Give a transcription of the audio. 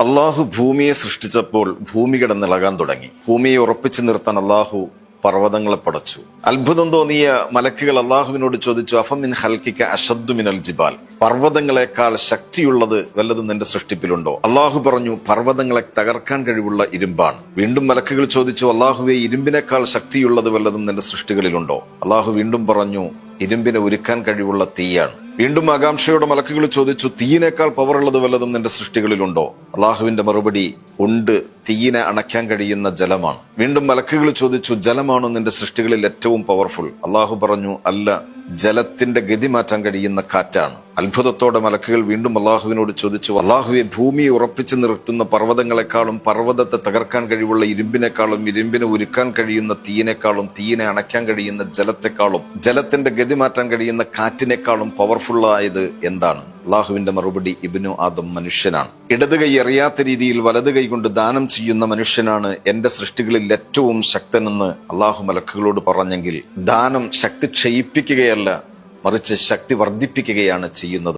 അള്ളാഹു ഭൂമിയെ സൃഷ്ടിച്ചപ്പോൾ ഭൂമി കിടന്നിളകാൻ തുടങ്ങി. ഭൂമിയെ ഉറപ്പിച്ചു നിർത്താൻ അള്ളാഹു പർവതങ്ങളെ പടച്ചു. അത്ഭുതം തോന്നിയ മലക്കുകൾ അള്ളാഹുവിനോട് ചോദിച്ചു അഫമിൻ ഹൽക്കിക്ക അഷദ്ദു മിനൽ ജിബാൽ? പർവതങ്ങളെക്കാൾ ശക്തിയുള്ളത് വല്ലതും നിന്റെ സൃഷ്ടിപ്പിലുണ്ടോ? അള്ളാഹു പറഞ്ഞു പർവതങ്ങളെ തകർക്കാൻ കഴിവുള്ള ഇരുമ്പാണ്. വീണ്ടും മലക്കുകൾ ചോദിച്ചു അള്ളാഹുവെ ഇരുമ്പിനേക്കാൾ ശക്തിയുള്ളത് വല്ലതും നിന്റെ സൃഷ്ടികളിലുണ്ടോ? അള്ളാഹു വീണ്ടും പറഞ്ഞു ഇരുമ്പിനെ ഒരുക്കാൻ കഴിവുള്ള തീയാണ്. വീണ്ടും ആകാംക്ഷയുടെ മലക്കുകൾ ചോദിച്ചു തീയിനേക്കാൾ പവറുള്ളത് വല്ലതും നിന്റെ സൃഷ്ടികളിലുണ്ടോ? അള്ളാഹുവിന്റെ മറുപടി ഉണ്ട് തീയിനെ അണയ്ക്കാൻ കഴിയുന്ന ജലമാണ്. വീണ്ടും മലക്കുകൾ ചോദിച്ചു ജലമാണോ നിന്റെ സൃഷ്ടികളിൽ ഏറ്റവും പവർഫുൾ അള്ളാഹു പറഞ്ഞു അല്ല ജലത്തിന്റെ ഗതി മാറ്റാൻ കഴിയുന്ന കാറ്റാണ്. അത്ഭുതത്തോടെ മലക്കുകൾ വീണ്ടും അള്ളാഹുവിനോട് ചോദിച്ചു അള്ളാഹുവെ ഭൂമിയെ ഉറപ്പിച്ചു നിർത്തുന്ന പർവതങ്ങളെക്കാളും പർവതത്തെ തകർക്കാൻ കഴിവുള്ള ഇരുമ്പിനേക്കാളും ഇരുമ്പിനെ ഒരുക്കാൻ കഴിയുന്ന തീയിനേക്കാളും തീയിനെ അണയ്ക്കാൻ കഴിയുന്ന ജലത്തെക്കാളും ജലത്തിന്റെ ഗതി മാറ്റാൻ കഴിയുന്ന കാറ്റിനേക്കാളും പവർഫുൾ എന്താണ്? അള്ളാഹുവിന്റെ മറുപടി ഇബിനു ആദം മനുഷ്യനാണ്. ഇടത് കൈ അറിയാത്ത രീതിയിൽ വലത് കൈ കൊണ്ട് ദാനം ചെയ്യുന്ന മനുഷ്യനാണ് എന്റെ സൃഷ്ടികളിൽ ഏറ്റവും ശക്തനെന്ന് അള്ളാഹു മലക്കുകളോട് പറഞ്ഞെങ്കിൽ ദാനം ശക്തി ക്ഷയിപ്പിക്കുകയല്ല മറിച്ച് ശക്തി വർദ്ധിപ്പിക്കുകയാണ് ചെയ്യുന്നത്.